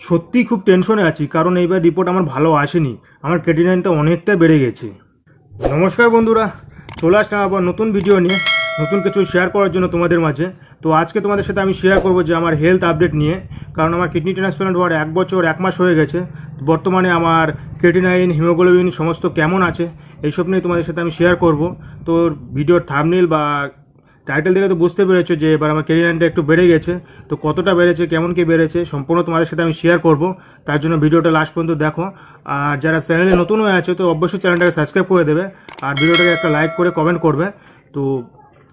সত্যিই খুব টেনশনে আছি, কারণ এইবার রিপোর্ট আমার ভালো আসেনি। আমার ক্রেডিনাইনটা অনেকটা বেড়ে গেছে। নমস্কার বন্ধুরা, চলে আসলাম আবার নতুন ভিডিও নিয়ে, নতুন কিছু শেয়ার করার জন্য তোমাদের মাঝে। তো আজকে তোমাদের সাথে আমি শেয়ার করব যে আমার হেলথ আপডেট নিয়ে, কারণ আমার কিডনি ট্রান্সপ্লান্ট হওয়ার এক বছর, এক মাস হয়ে গেছে। বর্তমানে আমার ক্রেটিনাইন হিমোগ্লোবিন সমস্ত কেমন আছে, এইসব নিয়ে তোমাদের সাথে আমি শেয়ার করব। তো ভিডিওর থামনিল বা টাইটেল দেখে তো বুঝতে পেরেছ যে এবার আমার ক্যারিয়ারটা একটু বেড়ে গেছে। তো কতটা বেড়েছে, কেমন কি বেড়েছে, সম্পূর্ণ তোমাদের সাথে আমি শেয়ার করব। তার জন্য ভিডিওটা লাস্ট পর্যন্ত দেখো। আর যারা চ্যানেলে নতুন হয়ে আছে, তো অবশ্যই চ্যানেলটাকে সাবস্ক্রাইব করে দেবে। আর ভিডিওটাকে একটা লাইক করে কমেন্ট করবে। তো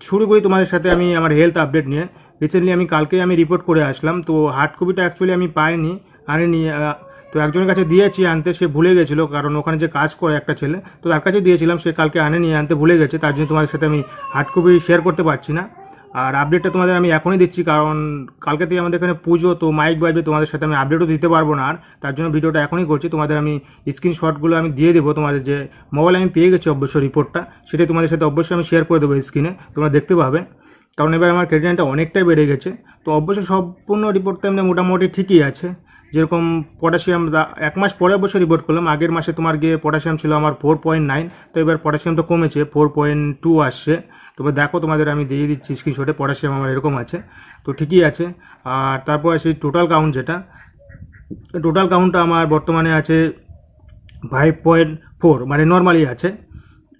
শুরু করি তোমাদের সাথে আমি আমার হেলথ আপডেট নিয়ে। রিসেন্টলি আমি কালকেই আমি রিপোর্ট করে আসলাম। তো হার্ড কপিটা অ্যাকচুয়ালি আমি পাইনি, আনিনি তো একজনের কাছে দিয়েছি আনতে, সে ভুলে গেছিল, কারণ ওখানে যে কাজ করে একটা ছেলে, তো তার কাছে দিয়েছিলাম, সে কালকে আনে নিয়ে আনতে ভুলে গেছে, তার জন্য তোমাদের সাথে আমি হার্ড কপি শেয়ার করতে পারছি না। আর আপডেটটা তোমাদের আমি এখনই দিচ্ছি, কারণ কালকে থেকে আমাদের এখানে পুজো, তো মাইক বাজবে, তোমাদের সাথে আমি আপডেটও দিতে পারব না আর। তার জন্য ভিডিওটা এখনই করছি, তোমাদের আমি স্ক্রিনশটগুলো আমি দিয়ে দেবো, তোমাদের যে মোবাইল আমি পেয়ে গেছি অবশ্য রিপোর্টটা সেটাই তোমাদের সাথে অবশ্যই আমি শেয়ার করে দেবো স্ক্রিনে তোমরা দেখতে পাবে। কারণ এবার আমার ক্রেডিটটা অনেকটাই বেড়ে গেছে, তো অবশ্যই সম্পূর্ণ রিপোর্টটা এমনি মোটামুটি ঠিকই আছে। যেরকম পটাশিয়াম এক মাস পরে অবশ্য রিপোর্ট করলাম, আগের মাসে তোমার গিয়ে পটাশিয়াম ছিল আমার ফোর পয়েন্ট নাইন তো এবার পটাশিয়াম তো কমেছে ফোর পয়েন্ট টু আসছে। তবে দেখো তোমাদের আমি দিয়ে দিচ্ছি স্ক্রিনশটে পটাশিয়াম আমার এরকম আছে। তো ঠিকই আছে। আর তারপর আছে টোটাল কাউন্ট যেটা টোটাল কাউন্টটা আমার বর্তমানে আছে ফাইভ পয়েন্ট ফোর মানে নর্মালি আছে।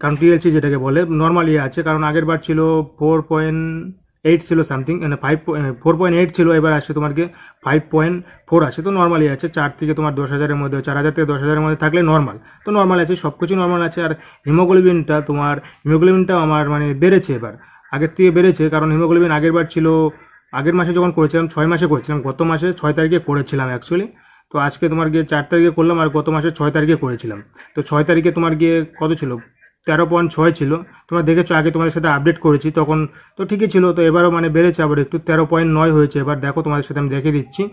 কারণ টিএলসি যেটাকে বলে নর্মালি আছে, কারণ আগের বার ছিল ফোর পয়েন্ট এইট ছিল সামথিং মানে ফাইভ ফোর পয়েন্ট এইট ছিল এবার আসছে গিয়ে ফাইভ পয়েন্ট ফোর আছে তো নর্মালি আছে চার থেকে তোমার দশ হাজারের মধ্যে, চার হাজার থেকে দশ হাজারের মধ্যে থাকলে নর্মাল তো নর্মাল আছে সব কিছু নর্মাল আছে, আর হিমোগ্লোবিনটা তোমার হিমোগ্লোবিনটাও আমার মানে বেড়েছে এবার, আগের থেকে বেড়েছে, কারণ হিমোগ্লোবিন আগের বার ছিল, আগের মাসে যখন করেছিলাম, ছয় মাসে করেছিলাম, গত মাসে ছয় তারিখে করেছিলাম অ্যাকচুয়ালি তো আজকে তোমার গিয়ে চার তারিখে করলাম, আর গত মাসে ছয় তারিখে করেছিলাম। তো ছয় তারিখে তোমার গিয়ে কত ছিল? তেরো পয়েন্ট ছয় ছিল। তোমরা দেখেছ, আগে তোমাদের সাথে আপডেট করেছি, তখন তো ঠিকই ছিল, তো এবারও মানে বেড়েছে, আবার একটু তেরো পয়েন্ট নয় হয়েছে, এবার দেখো তোমাদের সাথে আমি দেখে দিচ্ছি।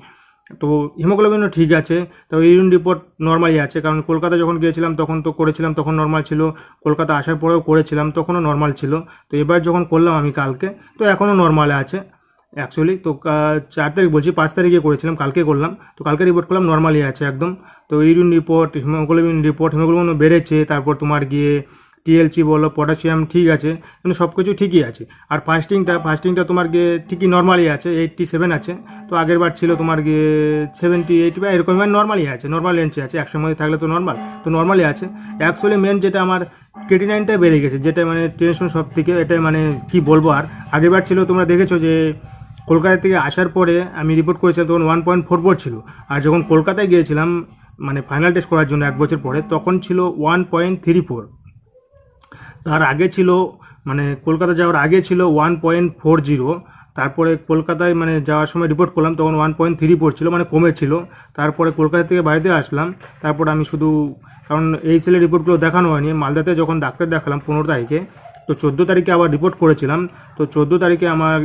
তো হিমোগ্লোবিনও ঠিক আছে তো ইউরিন রিপোর্ট নর্মালি আছে, কারণ কলকাতা যখন গিয়েছিলাম, তখন তো করেছিলাম, তখন নর্মাল ছিল, কলকাতা আসার পরেও করেছিলাম, তখনও নর্মাল ছিল। তো এবার যখন করলাম আমি কালকে, তো এখনও নর্মালে আছে। অ্যাকচুয়ালি তো চার তারিখ বলছি, পাঁচ তারিখে করেছিলাম, কালকে করলাম। তো কালকে রিপোর্ট করলাম নর্মালি আছে একদম। তো ইউরিন রিপোর্ট হিমোগ্লোবিন রিপোর্ট হিমোগ্লোবিনও বেড়েছে, তারপর তোমার গিয়ে টিএলসি বলো, পটাশিয়াম ঠিক আছে মানে সব কিছু ঠিকই আছে। আর ফাস্টিংটা ফাস্টিংটা তোমার গিয়ে ঠিকই নর্মালি আছে এইটটি সেভেন আছে। তো আগের বার ছিল তোমার গিয়ে সেভেন্টি এইট বা এরকম মানে নর্মালি আছে নর্মাল রেঞ্জে আছে, একশোর মধ্যে থাকলে তো নর্মাল তো নর্মালি আছে। অ্যাকচুয়ালি মেন যেটা আমার কেটি নাইনটা বেড়ে গেছে, যেটা মানে টেনশন সব থেকে এটাই মানে কি বলব আর? আগেরবার ছিল, তোমরা দেখেছ যে কলকাতা থেকে আসার পরে আমি রিপোর্ট করেছিলাম তখন ওয়ান পয়েন্ট ফোর ফোর ছিল। আর যখন কলকাতায় গিয়েছিলাম মানে ফাইনাল টেস্ট করার জন্য এক বছর পরে, তখন ছিল ওয়ান পয়েন্ট থ্রি ফোর তার আগে ছিল মানে কলকাতা যাওয়ার আগে ছিল ওয়ান পয়েন্ট ফোর জিরো তারপরে কলকাতায় মানে যাওয়ার সময় রিপোর্ট করলাম, তখন ওয়ান পয়েন্ট থ্রি ফোর ছিল মানে কমেছিল। তারপরে কলকাতা থেকে বাড়িতে আসলাম, তারপর আমি শুধু, কারণ এই সেলের রিপোর্টগুলো দেখানো হয়নি, মালদাতে যখন ডাক্তার দেখালাম পনেরো তারিখে, তো চোদ্দ তারিখে আবার রিপোর্ট করেছিলাম, তো চোদ্দ তারিখে আমার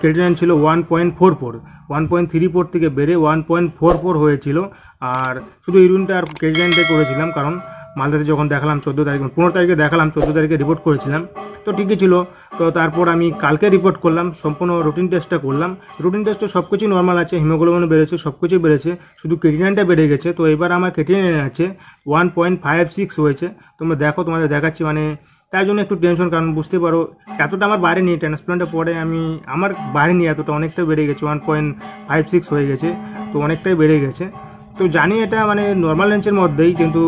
ক্রেডিনাইন ছিল one point four four one point three four থেকে বেড়ে ওয়ান পয়েন্ট ফোর ফোর হয়েছিল, আর শুধু ইউরিনটা আর ক্রেডিনাইনটাই করেছিলাম, কারণ মালদাতে যখন দেখালাম চোদ্দ তারিখ পনেরো তারিখে দেখালাম চোদ্দ তারিখে রিপোর্ট করেছিলাম, তো ঠিকই ছিল। তো তারপর আমি কালকে রিপোর্ট করলাম, সম্পূর্ণ রুটিন টেস্টটা করলাম। রুটিন টেস্টে সব কিছুই নর্মাল আছে হিমোগ্লোবিনও বেড়েছে সব কিছুই বেড়েছে, শুধু ক্রেটিনাইনটা বেড়ে গেছে। তো এবার আমার ক্রেটিনাইন আছে ওয়ান পয়েন্ট ফাইভ সিক্স হয়েছে। তোমরা দেখো, তোমাদের দেখাচ্ছি মানে তার জন্য একটু টেনশন কারণ বুঝতে পারো, এতটা আমার বাড়েনি ট্রান্সপ্লান্টের পরে আমি, আমার বাড়েনি এতটা, অনেকটা বেড়ে গেছে ওয়ান পয়েন্ট ফাইভ সিক্স হয়ে গেছে, তো অনেকটাই বেড়ে গেছে। তো জানি এটা মানে নর্মাল রেঞ্জের মধ্যেই, কিন্তু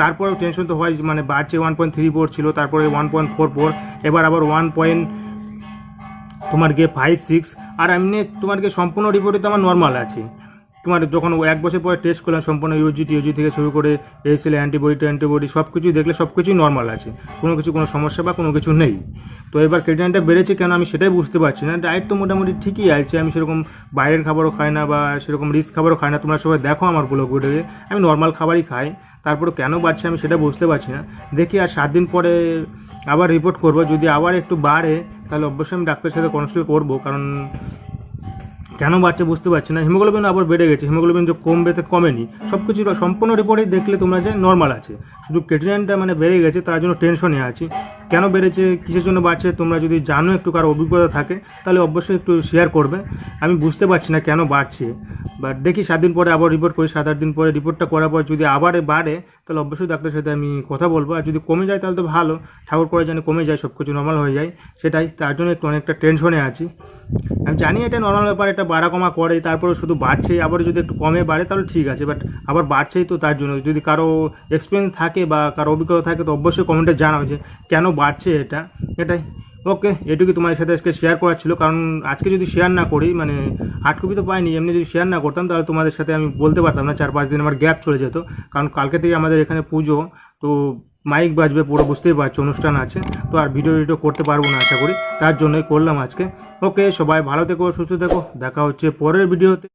তারপরেও টেনশন তো হয় মানে বাড়ছে ওয়ান পয়েন্ট থ্রি ফোর ছিল, তারপরে ওয়ান পয়েন্ট ফোর ফোর এবার আবার ওয়ান পয়েন্ট তোমার গিয়ে ফাইভ সিক্স আর এমনি তোমার গিয়ে সম্পূর্ণ রিপোর্টে তো আমার নর্মাল আছে। তোমার যখন এক বছর পরে টেস্ট করলাম, সম্পূর্ণ ইউজি টিউজি থেকে শুরু করে এসএল অ্যান্টিবডি অ্যান্টিবডি সব কিছুই দেখলে সব কিছুই নর্মাল আছে। কোনো কিছু, কোনো সমস্যা বা কোনো কিছু নেই। তো এবার ক্রেডিনটা বেড়েছে কেন আমি সেটাই বুঝতে পারছি না। ডায়েট তো মোটামুটি ঠিকই আছে, আমি সেরকম বাইরের খাবারও খাই না বা সেরকম রিস্ক খাবারও খাই না। তোমরা সবাই দেখো আমার ব্লগ ভিডিওতে আমি নর্মাল খাবারই খাই। তারপরে কেন বাড়ছে আমি সেটা বুঝতে পারছি না। দেখি আর সাত দিন পরে আবার রিপোর্ট করব। যদি আবার একটু বাড়ে, তাহলে অবশ্যই আমি ডাক্তারের সাথে কনসাল্ট করব, কারণ কেন বাড়ছে বুঝতে পারছি না। হিমোগ্লোবিন আবার বেড়ে গেছে। হিমোগ্লোবিন যে কমবে তো কমেনি। সব কিছু সম্পূর্ণ রিপোর্টে দেখলে তোমরা যে নর্মাল আছে। শুধু ক্রেটিনাইনটা মানে বেড়ে গেছে, তার জন্য টেনশনে আছি। কেন বেড়েছে, কিসের জন্য বাড়ছে, তোমরা যদি জানো একটু কারও অভিজ্ঞতা থাকে, তাহলে অবশ্যই একটু শেয়ার করবে। আমি বুঝতে পারছি না কেন বাড়ছে। বাট দেখি সাত দিন পরে আবার রিপোর্ট করি, সাত আট দিন পরে রিপোর্টটা করার পর যদি আবার বাড়ে, তাহলে অবশ্যই ডাক্তারের সাথে আমি কথা বলব। আর যদি কমে যায়, তাহলে তো ভালো। ঠাকুর করে যেন কমে যায় সব কিছু নর্মাল হয়ে যায়। সেটাই, তার জন্য একটু অনেকটা টেনশনে আছি। আমি জানি এটা নর্মাল ব্যাপার, এটা বাড়া কমা করে তারপরে শুধু বাড়ছেই আবার যদি একটু কমে বাড়ে, তাহলে ঠিক আছে। বাট আবার বাড়ছেই তো তার জন্য। যদি কারও এক্সপিরিয়েন্স থাকে বা কারও অভিজ্ঞতা থাকে, তো অবশ্যই কমেন্টে জানাও যে কেন বাড়ছে এটা, এটাই। ওকে এটুকুই তোমার সাথে আজকে শেয়ার করার ছিল, কারণ আজকে যদি শেয়ার না করি মানে আট কপি তো পাইনি, এমনি যদি শেয়ার না করতাম, তাহলে তোমাদের সাথে আমি বলতে পারতাম না, চার পাঁচ দিন আমার গ্যাপ চলে যেত। কারণ কালকে থেকে আমাদের এখানে পুজো, তো মাইক বাজবে পুরো, বুঝতেই পারছ, অনুষ্ঠান আছে, তো আর ভিডিও টিডিও করতে পারব না, আশা করি। তার জন্যই করলাম আজকে। ওকে সবাই ভালো থেকো, সুস্থ থেকো, দেখা হচ্ছে পরের ভিডিওতে